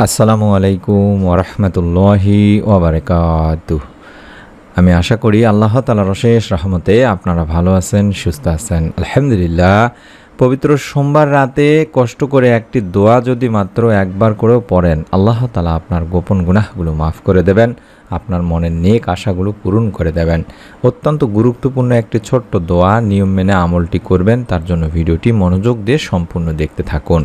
আসসালামু আলাইকুম ওরহমতুল্লাহি ওবরাকাত আমি আশা করি আল্লাহ তালার অশেষ রহমতে আপনারা ভালো আছেন, সুস্থ আছেন। আলহামদুলিল্লাহ, পবিত্র সোমবার রাতে কষ্ট করে একটি দোয়া যদি মাত্র একবার করেও পড়েন, আল্লাহ তালা আপনার গোপন গুনাহগুলো মাফ করে দেবেন, আপনার মনের নেক আশাগুলো পূরণ করে দেবেন। অত্যন্ত গুরুত্বপূর্ণ একটি ছোট্ট দোয়া নিয়ম মেনে আমলটি করবেন, তার জন্য ভিডিওটি মনোযোগ দিয়ে সম্পূর্ণ দেখতে থাকুন।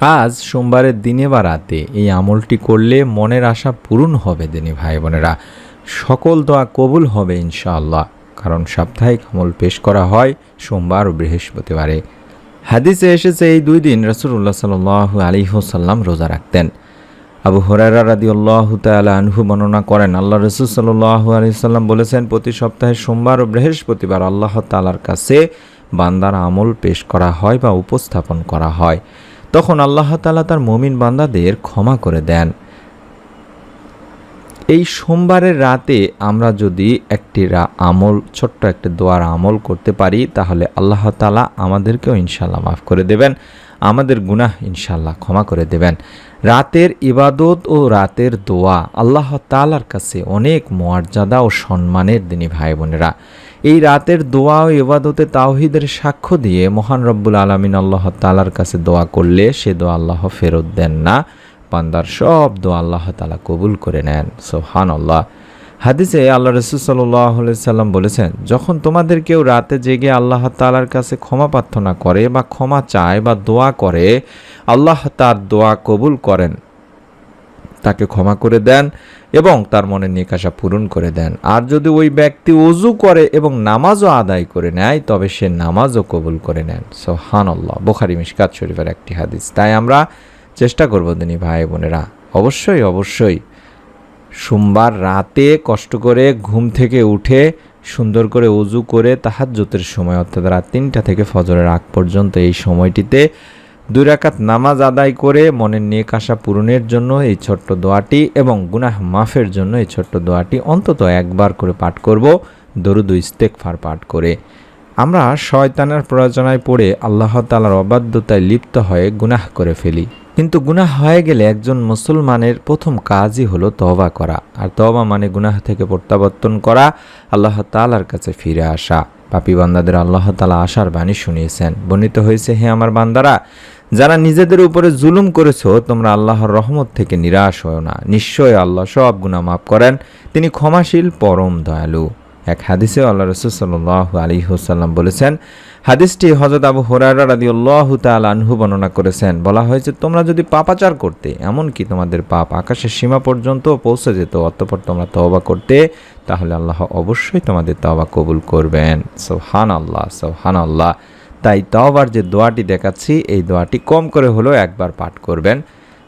আজ সোমবারের দিনে বা রাতে এই আমলটি করলে মনের আশা পূরণ হবে দিনী ভাই বোনেরা সকল দোয়া কবুল হবে ইনশাআল্লাহ, কারণ সাপ্তাহিক আমল পেশ করা হয় সোমবার ও বৃহস্পতিবারে। হাদিসে এসেছে এই দুই দিন রসুল্লাহ সাল আলী হোসাল্লাম রোজা রাখতেন। আবু হরারা রাদি আল্লাহ তালা আনহু বর্ণনা করেন, আল্লাহ রসুল সাল্লাহ আলি সাল্লাম বলেছেন, প্রতি সপ্তাহে সোমবার ও বৃহস্পতিবার আল্লাহ তালার কাছে বান্দার আমল পেশ করা হয় বা উপস্থাপন করা হয়। তখন আল্লাহ তালা তার মমিন বান্দাদের ক্ষমা করে দেন। এই সোমবারের রাতে আমরা যদি একটি আমল, ছোট্ট একটি দোয়ার আমল করতে পারি, তাহলে আল্লাহ তালা আমাদেরকেও ইনশাল্লাহ মাফ করে দেবেন। আমাদের গুনাহ ইনশাল্লাহ ক্ষমা করে দেবেন। রাতের ইবাদত ও রাতের দোয়া আল্লাহ তালার কাছে অনেক মর্যাদা ও সম্মানের দিনী ভাই বোনেরা। এই রাতের দোয়া ও ইবাদতে তাওহিদের সাক্ষ্য দিয়ে মহান রব্বুল আলমিন আল্লাহ তালার কাছে দোয়া করলে সে দোয়া আল্লাহ ফেরত দেন না। পান্দার সব দোয়া আল্লাহ তালা কবুল করে নেন। সোহান আল্লাহ হাদিসে আল্লাহ রসুল সাল্লাম বলেছেন, যখন তোমাদের কেউ রাতে জেগে আল্লাহ তালার কাছে ক্ষমা প্রার্থনা করে বা ক্ষমা চায় বা দোয়া করে, আল্লাহ তার দোয়া কবুল করেন। তাকে ক্ষমা করে দেন এবং তার মনে নিকাশা পূরণ করে দেন। আর যদি ওই ব্যক্তি অজু করে এবং নামাজও আদায় করে নেয়, তবে সে নামাজও কবুল করে নেন। সোহান আল্লাহ বোখারি মিশকাত শরীফের একটি হাদিস। তাই আমরা চেষ্টা করব দিনী ভাই বোনেরা, অবশ্যই অবশ্যই সোমবার রাতে কষ্ট করে ঘুম থেকে উঠে সুন্দর করে উজু করে তাহাজ্জতের সময়, অর্থাৎ রাত তিনটা থেকে ফজরের আগ পর্যন্ত এই সময়টিতে দুই রাকাত নামাজ আদায় করে মনের নেক আশা পূরণের জন্য এই ছোট্ট দোয়াটি এবং গুনাহ মাফের জন্য এই ছোট্ট দোয়াটি অন্তত একবার করে পাঠ করব। দরুদ ইস্তেকফার পাঠ করে। আমরা শয়তানের প্রয়োজনায় পড়ে আল্লাহ তালার অবাধ্যতায় লিপ্ত হয়ে গুনাহ করে ফেলি। কিন্তু গুনাহ হয়ে গেলে একজন মুসলমানের প্রথম কাজই হলো তবা করা। আর তওবা মানে গুনাহ থেকে প্রত্যাবর্তন করা, আল্লাহ তালার কাছে ফিরে আসা। পাপি বান্দাদের আল্লাহ তালা আশার বাণী শুনিয়েছেন। বর্ণিত হয়েছে, হে আমার বান্দারা, যারা নিজেদের উপরে জুলুম করেছ, তোমরা আল্লাহর রহমত থেকে নিরাশ হও না। নিশ্চয় আল্লাহ সব গুনাহ মাফ করেন। তিনি ক্ষমাশীল, পরম দয়ালু। এক হাদিসে আল্লাহ রসুল সাল্লাহ আলী হুসাল্লাম বলেছেন, হাদিসটি হজরত আবু হরারা রাদি আল্লাহ আনহু বর্ণনা করেছেন। বলা হয়েছে, তোমরা যদি পাপাচার করতে এমনকি তোমাদের পাপ আকাশের সীমা পর্যন্ত পৌঁছে যেত, অতঃপর তোমরা তওবা করতে, তাহলে আল্লাহ অবশ্যই তোমাদের তওবা কবুল করবেন। সোহান আল্লাহ সোহান আল্লাহ তাই তওবার যে দোয়াটি দেখাচ্ছি, এই দোয়াটি কম করে হলেও একবার পাঠ করবেন।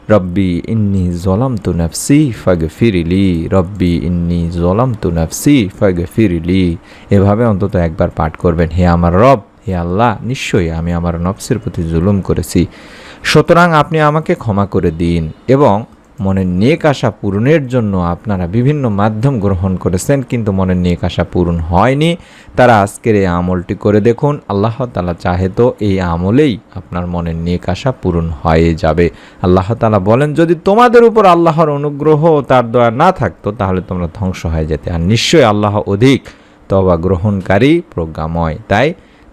রব্বি ইন্নি জলাম তু নফসি ফাগ ফিরিলি রব্বি ইন্নি জলাম তু নফসি ফাগ ফিরিলি এভাবে অন্তত একবার পাঠ করবেন, হে আমার রব, হে আল্লাহ, নিশ্চয়ই আমি আমার নফসের প্রতি জুলুম করেছি। সুতরাং আপনি আমাকে ক্ষমা করে দিন এবং মনের নেক আশা পূরণের জন্য আপনারা বিভিন্ন মাধ্যম গ্রহণ করেছেন, কিন্তু মনের নেক আশা পূরণ হয়নি। তারা আজকের এই আমলটি করে দেখুন, আল্লাহ তালা চাহে তো এই আমলেই আপনার মনের নেক আশা পূরণ হয়ে যাবে। আল্লাহ তালা বলেন, যদি তোমাদের উপর আল্লাহর অনুগ্রহ তার দয়া না থাকতো, তাহলে তোমরা ধ্বংস হয়ে যেতে। আর নিশ্চয়ই আল্লাহ অধিক তবা গ্রহণকারী, প্রজ্ঞাময়। তাই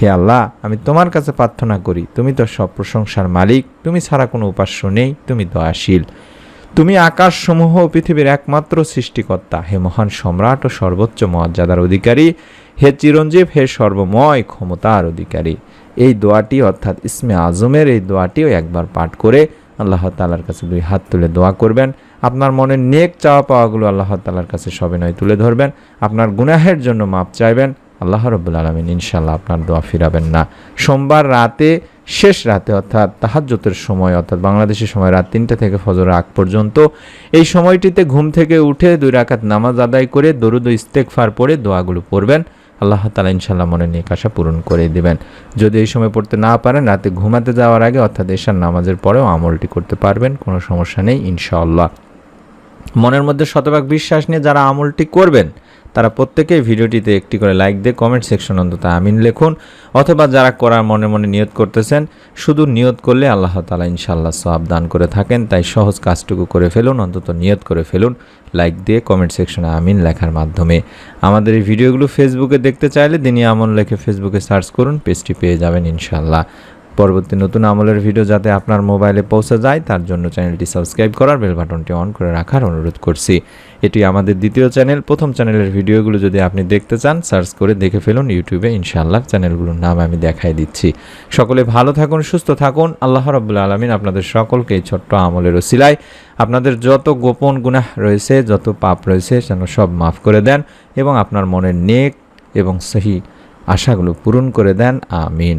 হে আল্লাহ, আমি তোমার কাছে প্রার্থনা করি, তুমি তো সব প্রশংসার মালিক, তুমি ছাড়া কোনো উপাস্য নেই, তুমি দয়াশীল। তুমি আকাশসমূহ পৃথিবীর একমাত্র সৃষ্টিকর্তা, হে মহান সম্রাট ও সর্বোচ্চ মর্যাদার অধিকারী, হে চিরঞ্জীব, হে সর্বময় ক্ষমতার অধিকারী। এই দোয়াটি, অর্থাৎ ইসমে আজমের এই দোয়াটিও একবার পাঠ করে আল্লাহ তালার কাছে দুই হাত তুলে দোয়া করবেন। আপনার মনের নেক চাওয়া পাওয়াগুলো আল্লাহ তালার কাছে সবিনয় তুলে ধরবেন। আপনার গুনাহের জন্য মাপ চাইবেন। আল্লাহ রব্বুল আলমিন ইনশাল্লাহ আপনার দোয়া ফিরাবেন না। সোমবার রাতে, শেষ রাতে অর্থাৎ তাহাজ্জতের সময়, অর্থাৎ বাংলাদেশের সময় রাত তিনটা থেকে ফজর আগ পর্যন্ত, এই সময়টিতে ঘুম থেকে উঠে দুই রাকাত নামাজ আদায় করে দরুদ ইস্তেকফার পড়ে দোয়াগুলো পড়বেন। আল্লাহ তালা ইনশাল্লাহ মনে নিয়ে আশা পূরণ করে দেবেন। যদি এই সময় পড়তে না পারেন, রাতে ঘুমাতে যাওয়ার আগে অর্থাৎ এশার নামাজের পরেও আমলটি করতে পারবেন, কোনো সমস্যা নেই ইনশাআল্লাহ। মনের মধ্যে শতভাগ বিশ্বাস নিয়ে যারা আমলটি করবেন তারা প্রত্যেকেই ভিডিওটিতে একটি করে লাইক দিয়ে কমেন্ট সেকশন অন্তত আমিন লিখুন, অথবা যারা করার মনে মনে নিয়ত করতেছেন, শুধু নিয়ত করলে আল্লাহ তালা ইনশাল্লাহ সব দান করে থাকেন। তাই সহজ কাজটুকু করে ফেলুন, অন্তত নিয়ত করে ফেলুন লাইক দিয়ে কমেন্ট সেকশনে আমিন লেখার মাধ্যমে। আমাদের এই ভিডিওগুলো ফেসবুকে দেখতে চাইলে দিনই আমন লেখে ফেসবুকে সার্চ করুন পেজটি পেয়ে যাবেন ইনশাল্লাহ পরবর্তী নতুন আমলের ভিডিও যাতে আপনার মোবাইলে পৌঁছে যায়, তার জন্য চ্যানেলটি সাবস্ক্রাইব করার বেল বাটনটি অন করে রাখার অনুরোধ করছি। এটি আমাদের দ্বিতীয় চ্যানেল প্রথম চ্যানেলের ভিডিওগুলো যদি আপনি দেখতে চান সার্চ করে দেখে ফেলুন ইউটিউবে ইনশাআল্লাহ চ্যানেলগুলোর নাম আমি দেখাই দিচ্ছি। সকলে ভালো থাকুন, সুস্থ থাকুন। আল্লাহ রাবুল্লা আলমিন আপনাদের সকলকে এই ছোট্ট আমলের ওসিলায় আপনাদের যত গোপন গুনাহ রয়েছে, যত পাপ রয়েছে, যেন সব মাফ করে দেন এবং আপনার মনের নেক এবং সহি আশাগুলো পূরণ করে দেন। আমিন।